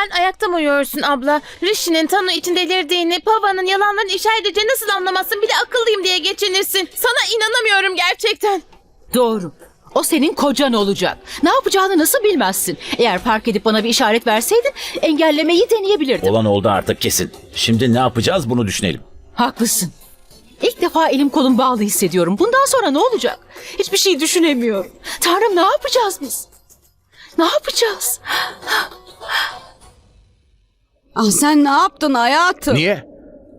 Sen ayakta mı uyuyorsun abla? Rishi'nin Tanu için delirdiğini, Pava'nın yalanların işaret edeceğini nasıl anlamazsın? Bir de akıllıyım diye geçinirsin. Sana inanamıyorum gerçekten. Doğru. O senin kocan olacak. Ne yapacağını nasıl bilmezsin? Eğer fark edip bana bir işaret verseydin engellemeyi deneyebilirdim. Olan oldu artık kesin. Şimdi ne yapacağız bunu düşünelim. Haklısın. İlk defa elim kolum bağlı hissediyorum. Bundan sonra ne olacak? Hiçbir şey düşünemiyorum. Tanrım ne yapacağız biz? Ne yapacağız? Ah sen ne yaptın hayatım? Niye?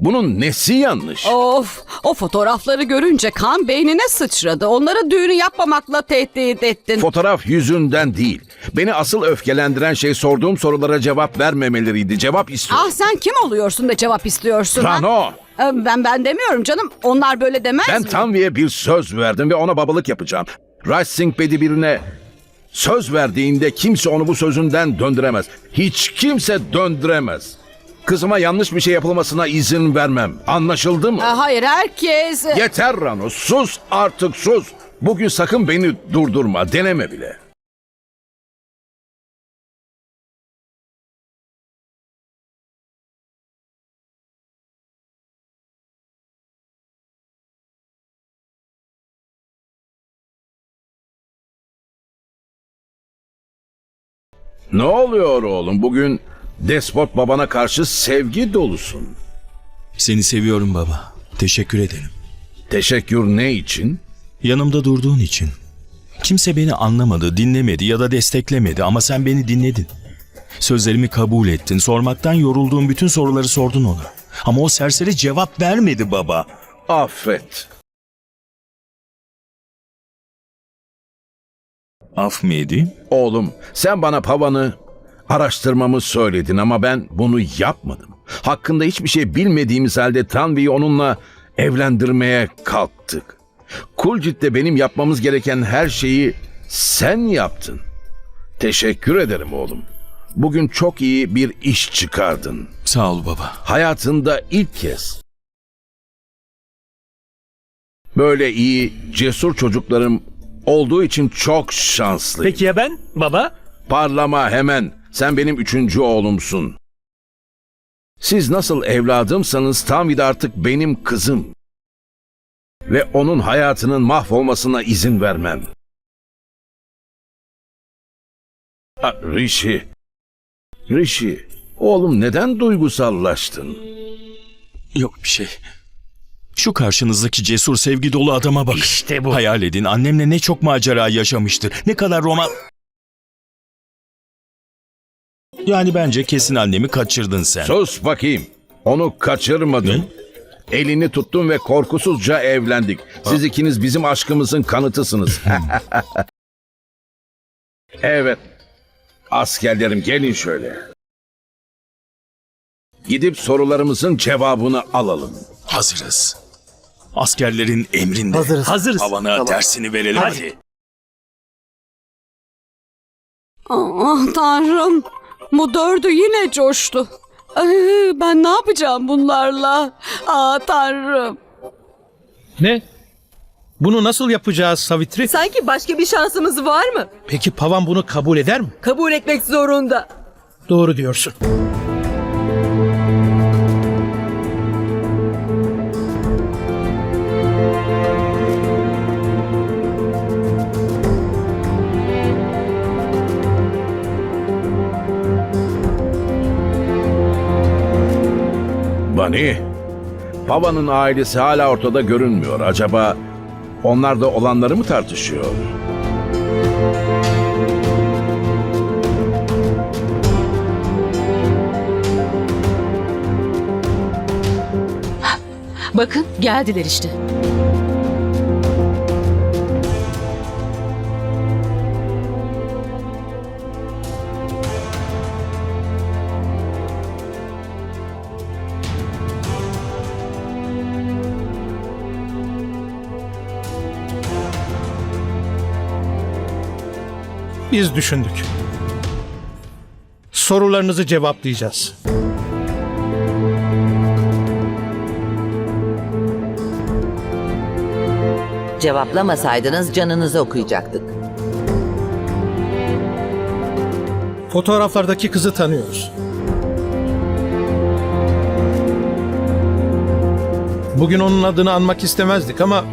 Bunun nesi yanlış? Of, o fotoğrafları görünce kan beynine sıçradı. Onlara düğünü yapmamakla tehdit ettin. Fotoğraf yüzünden değil. Beni asıl öfkelendiren şey sorduğum sorulara cevap vermemeleriydi. Cevap istiyorum. ah sen kim oluyorsun da cevap istiyorsun? ha? Rano! Ee, Ben ben demiyorum canım. Onlar böyle demez Ben mi? Tanvi'ye bir söz verdim ve ona babalık yapacağım. Raj Singh Bedi birine söz verdiğinde kimse onu bu sözünden döndüremez. Hiç kimse döndüremez. Kızıma yanlış bir şey yapılmasına izin vermem. Anlaşıldı mı? Hayır herkes... Yeter Rano sus artık sus. Bugün sakın beni durdurma deneme bile. Ne oluyor oğlum? Bugün despot babana karşı sevgi dolusun. Seni seviyorum baba. Teşekkür ederim. Teşekkür ne için? Yanımda durduğun için. Kimse beni anlamadı, dinlemedi ya da desteklemedi ama sen beni dinledin. Sözlerimi kabul ettin. Sormaktan yorulduğum bütün soruları sordun ona. Ama o serseri cevap vermedi baba. Affet. Af mı edeyim? Oğlum sen bana pavanı araştırmamı söyledin ama ben bunu yapmadım. Hakkında hiçbir şey bilmediğimiz halde Tanvi'yi onunla evlendirmeye kalktık. Kulcit'te benim yapmamız gereken her şeyi sen yaptın. Teşekkür ederim oğlum. Bugün çok iyi bir iş çıkardın. Sağ ol baba. Hayatında ilk kez. Böyle iyi, cesur çocuklarım olduğu için çok şanslıyım. Peki ya ben baba? Parlama hemen. Sen benim üçüncü oğlumsun. Siz nasıl evladımsanız Tanvi de artık benim kızım. Ve onun hayatının mahvolmasına izin vermem. Ha, Rishi. Rishi. Oğlum neden duygusallaştın? Yok bir şey. Şu karşınızdaki cesur sevgi dolu adama bakın. İşte bu. Hayal edin annemle ne çok macera yaşamıştır. Ne kadar roman... Yani bence kesin annemi kaçırdın sen. Sus bakayım. Onu kaçırmadım. Elini tuttum ve korkusuzca evlendik. Siz ikiniz bizim aşkımızın kanıtısınız. evet. Askerlerim gelin şöyle. Gidip sorularımızın cevabını alalım. Hazırız. Askerlerin emrinde. Hazırız. Hazırız. Havana dersini verelim Hadi. hadi. Ah tanrım. Bu dördü yine coştu. Ay, ben ne yapacağım bunlarla? Ah tanrım. Ne? Bunu nasıl yapacağız Savitri? Sanki başka bir şansımız var mı? Peki Pavan bunu kabul eder mi? Kabul etmek zorunda. Doğru diyorsun. Bani, Pava'nın ailesi hala ortada görünmüyor. Acaba onlar da olanları mı tartışıyor? Bakın geldiler işte. Biz düşündük. Sorularınızı cevaplayacağız. Cevaplamasaydınız canınızı okuyacaktık. Fotoğraflardaki kızı tanıyoruz. Bugün onun adını anmak istemezdik ama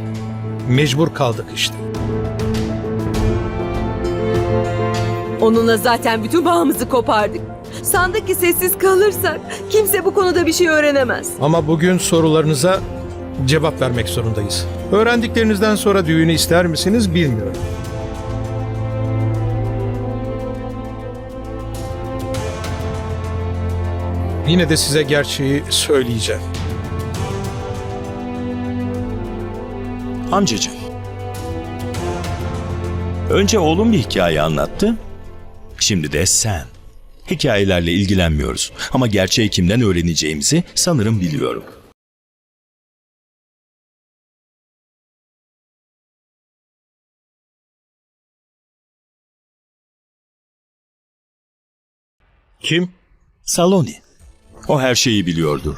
mecbur kaldık işte. Onunla zaten bütün bağımızı kopardık. Sandık ki sessiz kalırsak kimse bu konuda bir şey öğrenemez. Ama bugün sorularınıza cevap vermek zorundayız. Öğrendiklerinizden sonra düğünü ister misiniz bilmiyorum. Yine de size gerçeği söyleyeceğim. Amcacığım. Önce oğlum bir hikaye anlattı. Şimdi de sen. Hikayelerle ilgilenmiyoruz ama gerçeği kimden öğreneceğimizi sanırım biliyorum. Kim? Saloni. O her şeyi biliyordur.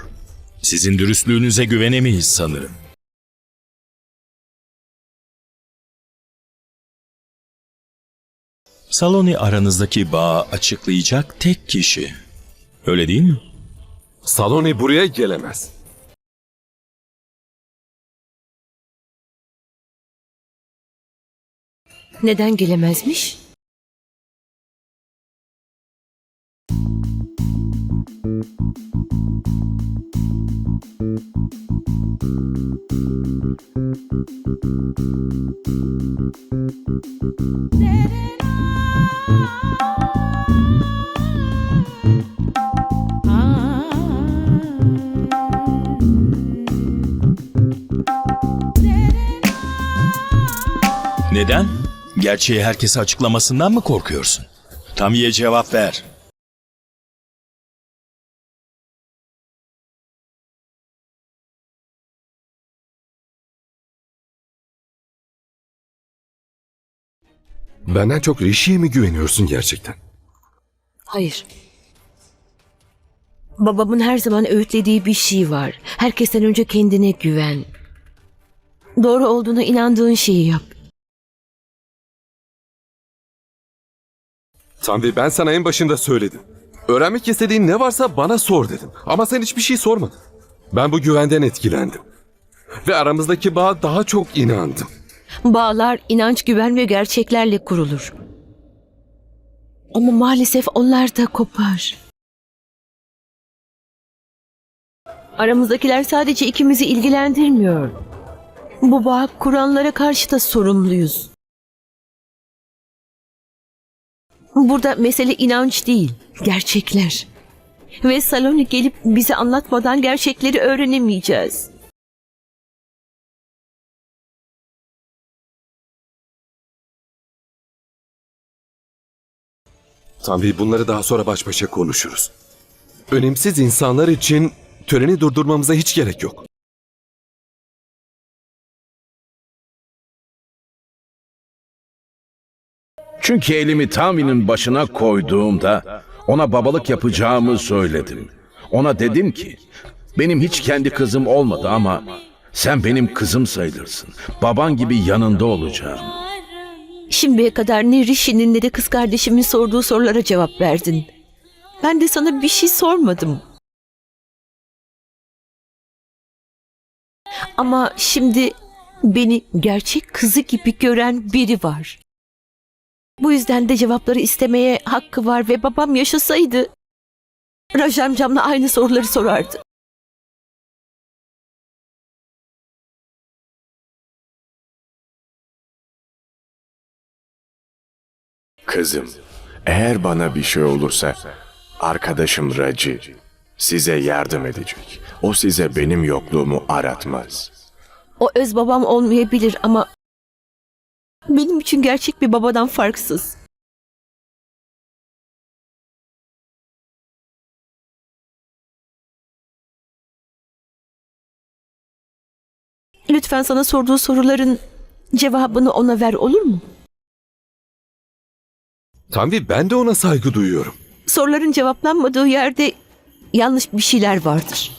Sizin dürüstlüğünüze güvenemeyiz sanırım. Saloni aranızdaki bağı açıklayacak tek kişi. Öyle değil mi? Saloni buraya gelemez. Neden gelemezmiş? Gerçeği herkese açıklamasından mı korkuyorsun? Tamiye cevap ver. Benden çok Rishi'ye mi güveniyorsun gerçekten? Hayır. Babamın her zaman öğütlediği bir şey var. Herkesten önce kendine güven. Doğru olduğuna inandığın şeyi yap. Tanvi ben sana en başında söyledim. Öğrenmek istediğin ne varsa bana sor dedim. Ama sen hiçbir şey sormadın. Ben bu güvenden etkilendim. Ve aramızdaki bağa daha çok inandım. Bağlar inanç, güven ve gerçeklerle kurulur. Ama maalesef onlar da kopar. Aramızdakiler sadece ikimizi ilgilendirmiyor. Bu bağ kuranlara karşı da sorumluyuz. Burada mesele inanç değil, gerçekler. Ve Saloni gelip bize anlatmadan gerçekleri öğrenemeyeceğiz. Tanvi bunları daha sonra baş başa konuşuruz. Önemsiz insanlar için töreni durdurmamıza hiç gerek yok. Çünkü elimi Tanvi'nin başına koyduğumda ona babalık yapacağımı söyledim. Ona dedim ki benim hiç kendi kızım olmadı ama sen benim kızım sayılırsın. Baban gibi yanında olacağım. Şimdiye kadar ne Rishi'nin ne de kız kardeşimin sorduğu sorulara cevap verdin. Ben de sana bir şey sormadım. Ama şimdi beni gerçek kızı gibi gören biri var. Bu yüzden de cevapları istemeye hakkı var ve babam yaşasaydı Rajamcamla aynı soruları sorardı. Kızım, eğer bana bir şey olursa arkadaşım Raci size yardım edecek. O size benim yokluğumu aratmaz. O öz babam olmayabilir ama benim için gerçek bir babadan farksız. Lütfen sana sorduğu soruların cevabını ona ver olur mu? Tanvi ben de ona saygı duyuyorum. Soruların cevaplanmadığı yerde yanlış bir şeyler vardır.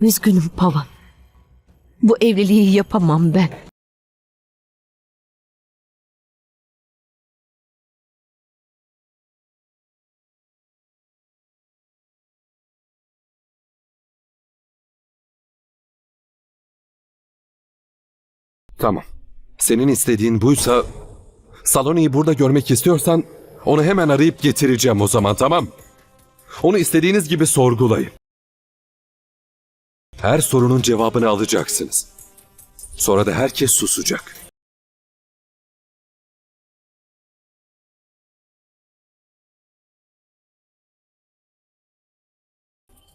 Üzgünüm Pavan. Bu evliliği yapamam ben. Tamam. Senin istediğin buysa Saloni'yi burada görmek istiyorsan onu hemen arayıp getireceğim o zaman tamam? Onu istediğiniz gibi sorgulayın. Her sorunun cevabını alacaksınız. Sonra da herkes susacak.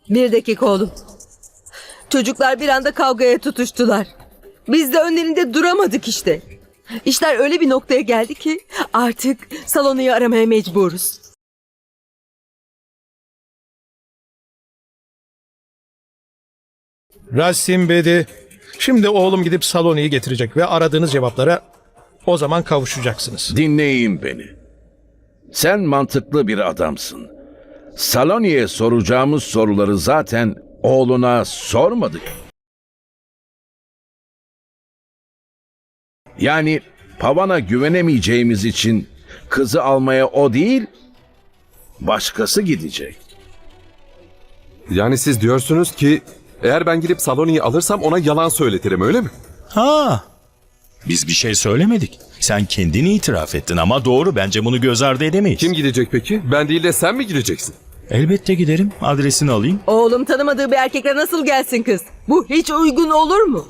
Bir dakika oğlum. Çocuklar bir anda kavgaya tutuştular. Biz de önlerinde duramadık işte. İşler öyle bir noktaya geldi ki artık salonuyu aramaya mecburuz. Rasim Bedi. Şimdi oğlum gidip Saloni'yi getirecek ve aradığınız cevaplara o zaman kavuşacaksınız. Dinleyin beni. Sen mantıklı bir adamsın. Saloni'ye soracağımız soruları zaten oğluna sormadık. Yani Pavan'a güvenemeyeceğimiz için kızı almaya o değil, başkası gidecek. Yani siz diyorsunuz ki eğer ben gidip Saloni'yi alırsam ona yalan söyletirim öyle mi? Ha. Biz bir şey söylemedik. Sen kendini itiraf ettin ama doğru bence bunu göz ardı edemeyiz. Kim gidecek peki? Ben değil de sen mi gideceksin? Elbette giderim. Adresini alayım. Oğlum tanımadığı bir erkekle nasıl gelsin kız? Bu hiç uygun olur mu?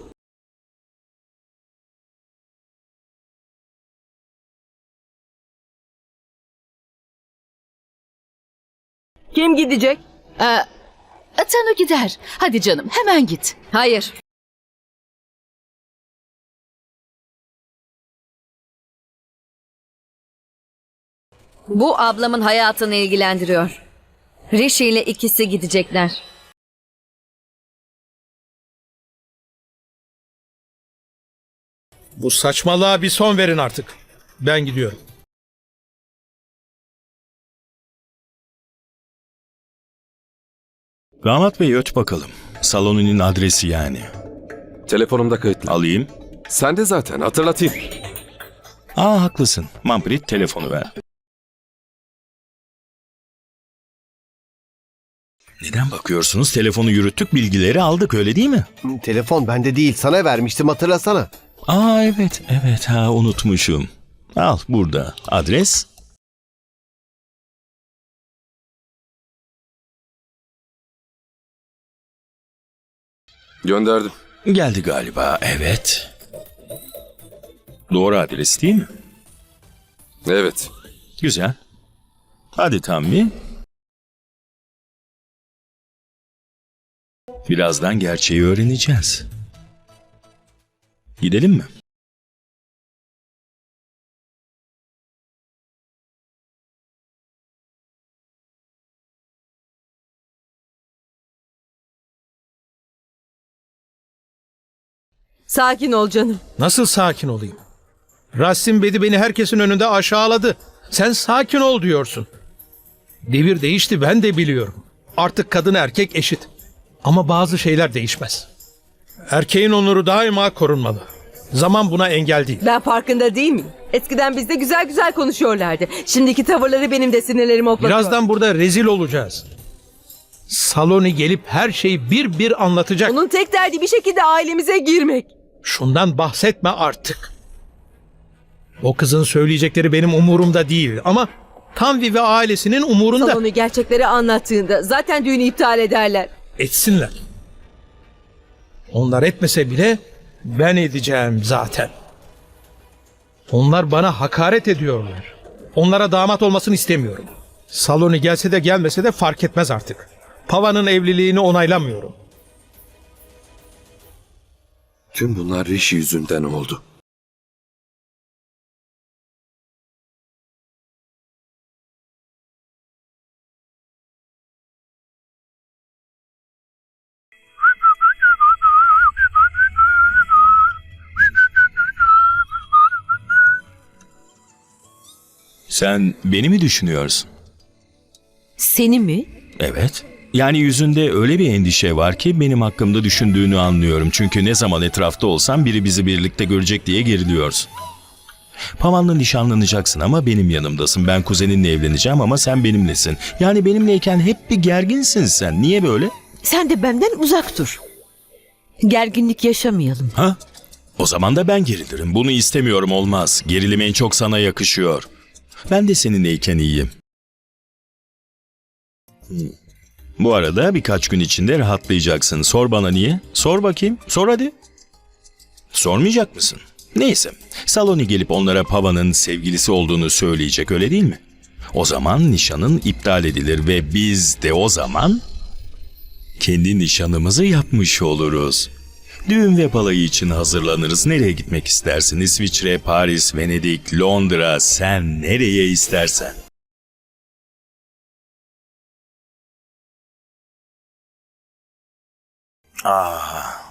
Kim gidecek? Ee, Tanu gider. Hadi canım hemen git. Hayır. Bu ablamın hayatını ilgilendiriyor. Rishi ile ikisi gidecekler. Bu saçmalığa bir son verin artık. Ben gidiyorum. Damat Bey öt bakalım. Salonunun adresi yani. Telefonumda kayıtlı. Alayım. Sen de zaten hatırlatayım. Aa haklısın. Manprit telefonu ver. Neden bakıyorsunuz? Telefonu yürüttük, bilgileri aldık öyle değil mi? Telefon bende değil sana vermiştim hatırlasana. Aa evet, evet ha unutmuşum. Al burada adres. Gönderdim. Geldi galiba, evet. Doğru adres değil mi? Evet. Güzel. Hadi Tammi. Birazdan gerçeği öğreneceğiz. Gidelim mi? Sakin ol canım. Nasıl sakin olayım? Rasim Bedi beni herkesin önünde aşağıladı. Sen sakin ol diyorsun. Devir değişti ben de biliyorum. Artık kadın erkek eşit. Ama bazı şeyler değişmez. Erkeğin onuru daima korunmalı. Zaman buna engel değil. Ben farkında değil miyim? Eskiden bizde güzel güzel konuşuyorlardı. Şimdiki tavırları benim de sinirlerimi hoplatıyor. Birazdan burada rezil olacağız. Saloni gelip her şeyi bir bir anlatacak. Onun tek derdi bir şekilde ailemize girmek. Şundan bahsetme artık. O kızın söyleyecekleri benim umurumda değil ama Tanvi ve ailesinin umurunda. Salonu gerçekleri anlattığında zaten düğünü iptal ederler. Etsinler. Onlar etmese bile ben edeceğim zaten. Onlar bana hakaret ediyorlar. Onlara damat olmasını istemiyorum. Saloni gelse de gelmese de fark etmez artık. Pava'nın evliliğini onaylamıyorum. Tüm bunlar Rishi yüzünden oldu. Sen beni mi düşünüyorsun? Seni mi? Evet. Yani yüzünde öyle bir endişe var ki benim hakkımda düşündüğünü anlıyorum. Çünkü ne zaman etrafta olsam biri bizi birlikte görecek diye geriliyorsun. Pavan'la nişanlanacaksın ama benim yanımdasın. Ben kuzeninle evleneceğim ama sen benimlesin. Yani benimleyken hep bir gerginsin sen. Niye böyle? Sen de benden uzak dur. Gerginlik yaşamayalım. Ha? O zaman da ben gerilirim. Bunu istemiyorum olmaz. Gerilim en çok sana yakışıyor. Ben de seninleyken iyiyim. Hmm. Bu arada birkaç gün içinde rahatlayacaksın. Sor bana niye? Sor bakayım. Sor hadi. Sormayacak mısın? Neyse. Saloni gelip onlara Pava'nın sevgilisi olduğunu söyleyecek öyle değil mi? O zaman nişanın iptal edilir ve biz de o zaman kendi nişanımızı yapmış oluruz. Düğün ve balayı için hazırlanırız. Nereye gitmek istersin? İsviçre, Paris, Venedik, Londra. Sen nereye istersen. Ah.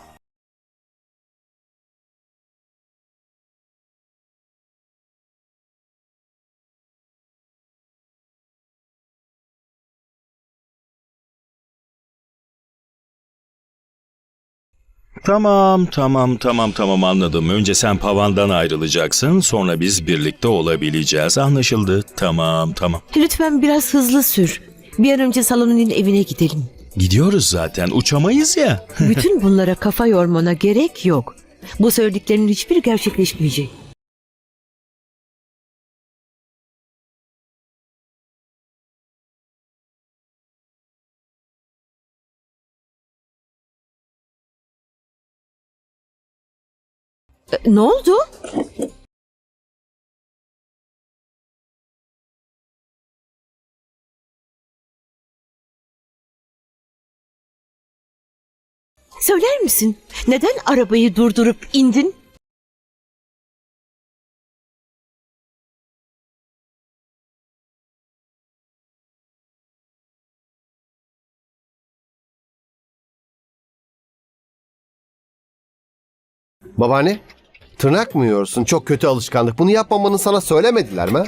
Tamam, tamam, tamam, tamam anladım. Önce sen Pavan'dan ayrılacaksın, sonra biz birlikte olabileceğiz. Anlaşıldı. Tamam, tamam. Lütfen biraz hızlı sür. Bir an önce salonun evine gidelim. Gidiyoruz zaten. Uçamayız ya. Bütün bunlara kafa yormana gerek yok. Bu söylediklerinin hiçbiri gerçekleşmeyecek. E, Ne oldu? Söyler misin? Neden arabayı durdurup indin? Babaanne, tırnak mı yiyorsun? Çok kötü alışkanlık. Bunu yapmamanı sana söylemediler mi?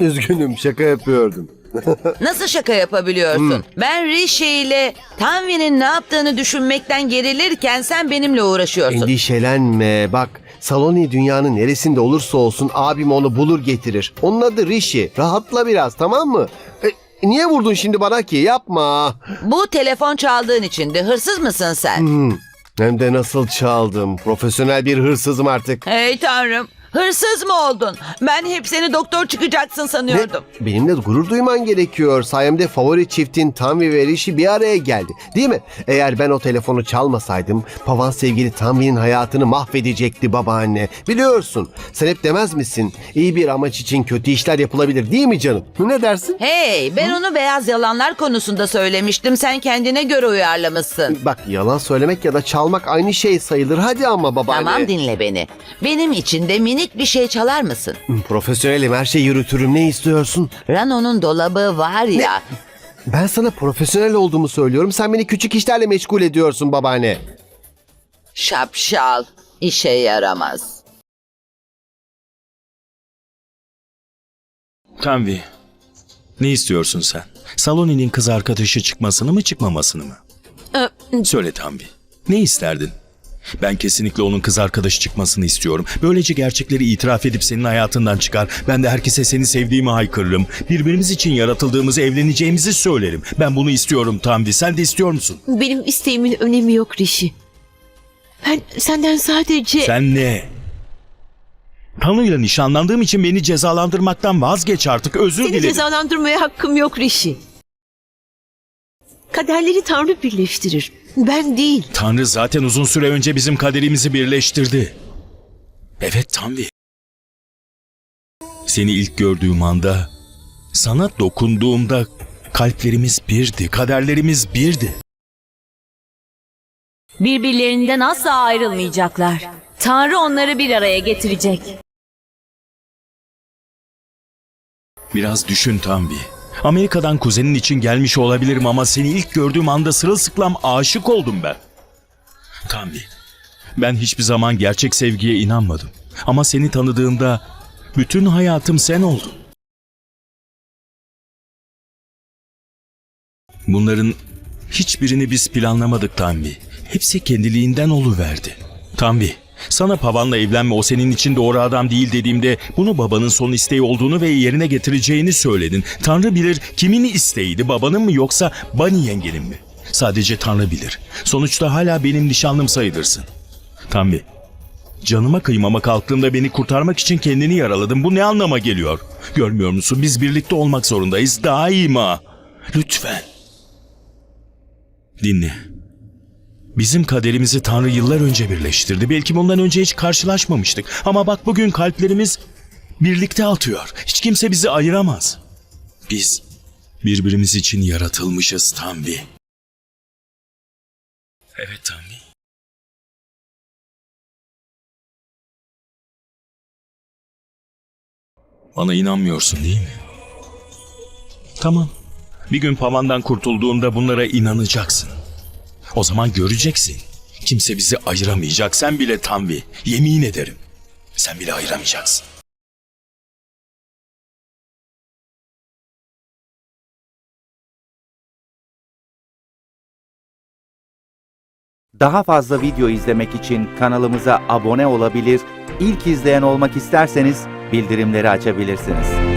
Üzgünüm, şaka yapıyordum. Nasıl şaka yapabiliyorsun? Ben Rishi ile Tanvi'nin ne yaptığını düşünmekten gerilirken sen benimle uğraşıyorsun. Endişelenme. Bak, Saloni dünyanın neresinde olursa olsun abim onu bulur getirir. Onun adı Rishi. Rahatla biraz, tamam mı? E, niye vurdun şimdi bana ki? Yapma. Bu telefon çaldığın için de hırsız mısın sen? Hmm, Hem de nasıl çaldım. Profesyonel bir hırsızım artık. Hey tanrım. Hırsız mı oldun? Ben hep seni doktor çıkacaksın sanıyordum. Ne? Benimle gurur duyman gerekiyor. Sayemde favori çiftin Tanvi ve Rishi bir araya geldi. Değil mi? Eğer ben o telefonu çalmasaydım Pavan sevgili Tanvi'nin hayatını mahvedecekti babaanne. Biliyorsun. Sen hep demez misin? İyi bir amaç için kötü işler yapılabilir değil mi canım? Ne dersin? Hey ben onu beyaz yalanlar konusunda söylemiştim. Sen kendine göre uyarlamışsın. Bak yalan söylemek ya da çalmak aynı şey sayılır. Hadi ama babaanne. Tamam dinle beni. Benim için de minik bir şey çalar mısın? Profesyonelim her şeyi yürütürüm. Ne istiyorsun? Rano'nun dolabı var ya. Ben sana profesyonel olduğumu söylüyorum. Sen beni küçük işlerle meşgul ediyorsun babaanne. Şapşal. İşe yaramaz. Tanvi, ne istiyorsun sen? Saloni'nin kız arkadaşı çıkmasını mı çıkmamasını mı? Söyle Tanvi, ne isterdin? Ben kesinlikle onun kız arkadaşı çıkmasını istiyorum. Böylece gerçekleri itiraf edip senin hayatından çıkar. Ben de herkese seni sevdiğimi haykırırım. Birbirimiz için yaratıldığımızı, evleneceğimizi söylerim. Ben bunu istiyorum Tanvi. Sen de istiyor musun? Benim isteğimin önemi yok Rişi. Ben senden sadece... Sen ne? Tanrı'yla nişanlandığım için beni cezalandırmaktan vazgeç artık. Özür Seni dilerim. cezalandırmaya hakkım yok Rişi. Kaderleri Tanrı birleştirir. Ben değil. Tanrı zaten uzun süre önce bizim kaderimizi birleştirdi. Evet Tanvi. Seni ilk gördüğüm anda, sana dokunduğumda kalplerimiz birdi, kaderlerimiz birdi. Birbirlerinden asla ayrılmayacaklar. Tanrı onları bir araya getirecek. Biraz düşün Tanvi. Amerika'dan kuzenin için gelmiş olabilirim ama seni ilk gördüğüm anda sırılsıklam aşık oldum ben. Tanvi, ben hiçbir zaman gerçek sevgiye inanmadım. Ama seni tanıdığımda bütün hayatım sen oldun. Bunların hiçbirini biz planlamadık Tanvi. Hepsi kendiliğinden oluverdi. Tanvi, sana Pavan'la evlenme o senin için doğru adam değil dediğimde bunu babanın son isteği olduğunu ve yerine getireceğini söyledin. Tanrı bilir kimin isteğiydi babanın mı yoksa Bani yengenin mi? Sadece Tanrı bilir. Sonuçta hala benim nişanlım sayılırsın. Tanvi, Canıma kıymama kalktığımda beni kurtarmak için kendini yaraladın. Bu ne anlama geliyor? Görmüyor musun? Biz birlikte olmak zorundayız. Daima. Lütfen. Dinle. Bizim kaderimizi Tanrı yıllar önce birleştirdi. Belki bundan önce hiç karşılaşmamıştık. Ama bak bugün kalplerimiz birlikte atıyor. Hiç kimse bizi ayıramaz. Biz birbirimiz için yaratılmışız Tanvi. Evet Tanvi. Bana inanmıyorsun değil mi? Tamam. Bir gün pavandan kurtulduğunda bunlara inanacaksın. O zaman göreceksin. Kimse bizi ayıramayacak. Sen bile Tanvi. Yemin ederim. Sen bile ayıramayacaksın. Daha fazla video izlemek için kanalımıza abone olabilir, ilk izleyen olmak isterseniz bildirimleri açabilirsiniz.